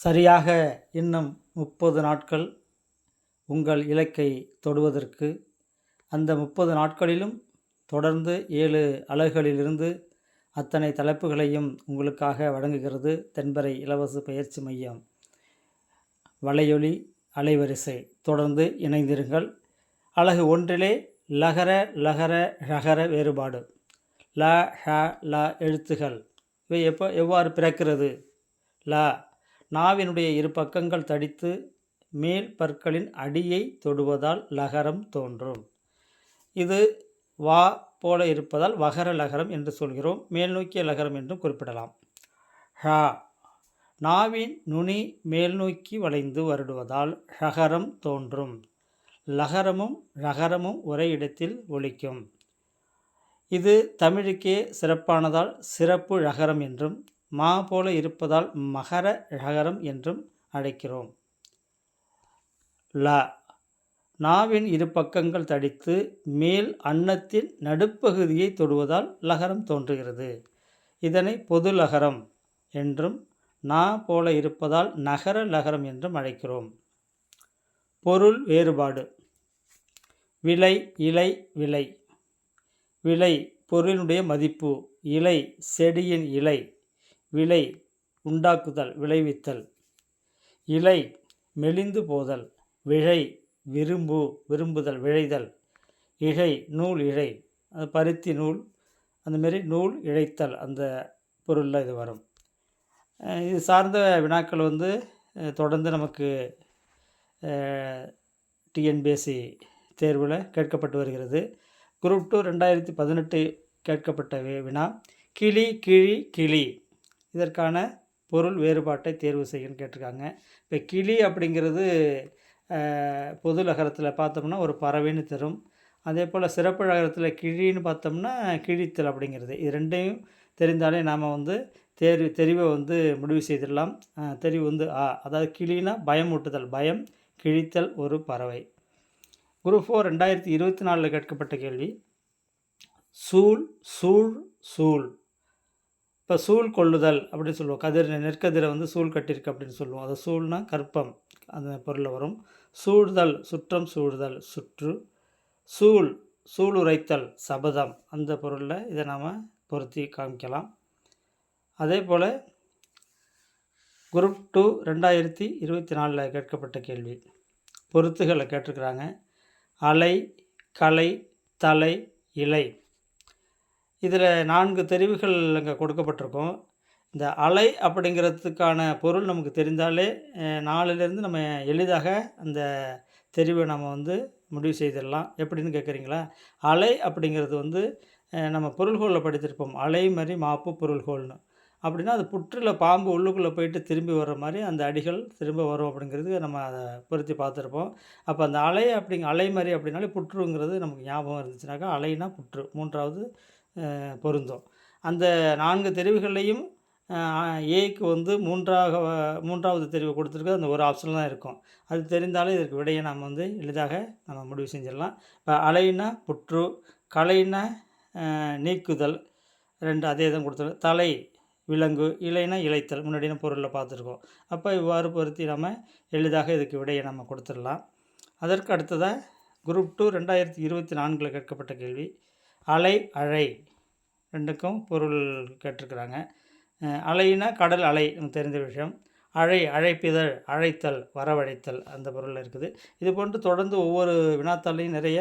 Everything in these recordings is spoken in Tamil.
சரியாக இன்னும் முப்பது நாட்கள் உங்கள் இலக்கை தொடுவதற்கு. அந்த முப்பது நாட்களிலும் தொடர்ந்து ஏழு அலகுகளிலிருந்து அத்தனை தலைப்புகளையும் உங்களுக்காக வழங்குகிறது தென்பறை இலவச பயிற்சி மையம். வலையொலி அலைவரிசை தொடர்ந்து இணைந்திருங்கள். அலகு ஒன்றிலே லகர லகர ரகர வேறுபாடு. ல ஹ ல எழுத்துகள். இவை எப்போ எவ்வாறு பிறக்கிறது? ல நாவினுடைய இரு பக்கங்கள் தடித்து மேல் பற்களின் அடியை தொடுவதால் லகரம் தோன்றும். இது வா போல இருப்பதால் வகர லகரம் என்று சொல்கிறோம். மேல் நோக்கிய லகரம் என்றும் குறிப்பிடலாம். ஷா நாவின் நுனி மேல் நோக்கி வளைந்து வருடுவதால் ஷகரம் தோன்றும். லகரமும் ழகரமும் ஒரே இடத்தில் ஒலிக்கும். இது தமிழுக்கே சிறப்பானதால் சிறப்பு ழகரம் என்றும் மா போல இருப்பதால் மகர ழகரம் என்றும் அழைக்கிறோம். ல நாவின் இரு பக்கங்கள் தடித்து மேல் அன்னத்தின் நடுப்பகுதியை தொடுவதால் லகரம் தோன்றுகிறது. இதனை பொது லகரம் என்றும் நா போல இருப்பதால் நகர லகரம் என்றும் அழைக்கிறோம். பொருள் வேறுபாடு. விலை இலை விலை. விலை பொருளினுடைய மதிப்பு. இலை செடியின் இலை. விலை உண்டாக்குதல் விளைவித்தல். இலை மெலிந்து போதல் விழை விரும்பு விரும்புதல் விழைதல். இழை நூல் இழை. அது பருத்தி நூல் அந்தமாரி நூல் இழைத்தல் அந்த பொருளில் இது வரும். இது சார்ந்த வினாக்கள் வந்து தொடர்ந்து நமக்கு டிஎன்பிஎஸ்சி தேர்வில் கேட்கப்பட்டு வருகிறது. குரூப் டூ ரெண்டாயிரத்தி பதினெட்டு கேட்கப்பட்ட வினா கிளி கிழி கிளி. இதற்கான பொருள் வேறுபாட்டை தேர்வு செய்யுன்னு கேட்டிருக்காங்க. இப்போ கிளி அப்படிங்கிறது பொது லகரத்தில் பார்த்தோம்னா ஒரு பறவைன்னு தரும். அதே போல் சிறப்பு லகரத்தில் கிழின்னு பார்த்தோம்னா கிழித்தல் அப்படிங்கிறது. இது ரெண்டையும் தெரிந்தாலே நாம் வந்து தேர்வு தெரிவை வந்து முடிவு செய்திடலாம். தெரிவு வந்து ஆ அதாவது கிளினா பயமூட்டுதல் பயம் கிழித்தல் ஒரு பறவை. குரூப் ஃபோர் ரெண்டாயிரத்தி இருபத்தி நாலில் கேட்கப்பட்ட கேள்வி. சூழ் சூழ் சூழ். இப்போ சூழ் கொள்ளுதல் அப்படின்னு சொல்லுவோம். கதிர் நெற்கதிரை வந்து சூழ் கட்டியிருக்கு அப்படின்னு சொல்லுவோம். அதை சூழ்னா கற்பம் அந்த பொருளில் வரும். சூழ்தல் சுற்றம் சூழ்தல் சுற்று. சூழ் சூளுரைத்தல் சபதம் அந்த பொருளில் இதை நாம் பொருத்தி காமிக்கலாம். அதே போல் குரூப் டூ ரெண்டாயிரத்தி இருபத்தி நாலில் கேட்கப்பட்ட கேள்வி. பொருத்துகளை கேட்டிருக்கிறாங்க. அலை கலை தலை இலை. இதில் நான்கு தெரிவுகள் அங்கே கொடுக்கப்பட்டிருக்கும். இந்த அலை அப்படிங்கிறதுக்கான பொருள் நமக்கு தெரிந்தாலே நாளிலேருந்து நம்ம எளிதாக அந்த தெரிவை நம்ம வந்து முடிவு செய்திடலாம். எப்படின்னு கேட்குறீங்களா? அலை அப்படிங்கிறது வந்து நம்ம பொருள்கோளில் படித்திருப்போம். அலை மாதிரி மாப்பு பொருள்கோள்னு. அப்படின்னா அது புற்றில் பாம்பு உள்ளுக்குள்ளே போயிட்டு திரும்பி வர்ற மாதிரி அந்த அடிகள் திரும்ப வரும் அப்படிங்கிறது நம்ம அதை பொருத்தி பார்த்துருப்போம். அப்போ அந்த அலை அப்படிங்க அலை மாதிரி அப்படின்னாலே புற்றுங்கிறது நமக்கு ஞாபகம் இருந்துச்சுனாக்கா அலைனா புற்று. மூன்றாவது பொருந்தும். அந்த நான்கு தெரிவுகள்லையும் ஏக்கு வந்து மூன்றாக மூன்றாவது தெரிவு கொடுத்துருக்கு அந்த ஒரு ஆப்ஷன் தான் இருக்கும். அது தெரிந்தாலும் இதற்கு விடையை நம்ம வந்து எளிதாக நம்ம முடிவு செஞ்சிடலாம். இப்போ அலைனா புற்று கலைனா நீக்குதல் ரெண்டு அதே தான் கொடுத்துருக்கு தலை விலங்கு இலைனா இலைத்தல் முன்னாடி பொருளில் பார்த்துருக்கோம். அப்போ இவ்வாறு பொருத்தி நம்ம எளிதாக இதுக்கு விடையை நம்ம கொடுத்துடலாம். அதற்கு அடுத்ததாக குரூப் டூ ரெண்டாயிரத்தி இருபத்தி நான்கில் கேட்கப்பட்ட கேள்வி. அலை அழை. ரெண்டுக்கும் பொருள் கேட்டிருக்கிறாங்க. அலைனா கடல் அலை நமக்கு தெரிந்த விஷயம். அழை அழைப்பிதழ் அழைத்தல் வரவழைத்தல் அந்த பொருளில் இருக்குது. இது போன்று தொடர்ந்து ஒவ்வொரு வினாத்தாலையும் நிறைய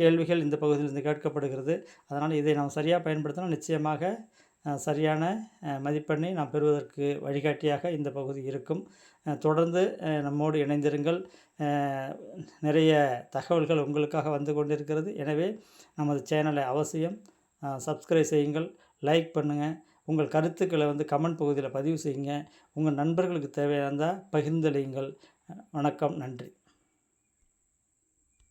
கேள்விகள் இந்த பகுதியிலிருந்து கேட்கப்படுகிறது. அதனால் இதை நாம் சரியாக பயன்படுத்தினா நிச்சயமாக சரியான மதிப்பெண்ணை நாம் பெறுவதற்கு வழிகாட்டியாக இந்த பகுதி இருக்கும். தொடர்ந்து நம்மோடு இணைந்திருங்கள். நிறைய தகவல்கள் உங்களுக்காக வந்து கொண்டிருக்கிறது. எனவே நமது சேனலை அவசியம் சப்ஸ்கிரைப் செய்யுங்கள் லைக் பண்ணுங்கள் உங்கள் கருத்துக்களை வந்து கமெண்ட் பகுதியில் பதிவு செய்யுங்க. உங்கள் நண்பர்களுக்கு தேவையானதாக பகிர்ந்தளியுங்கள். வணக்கம் நன்றி.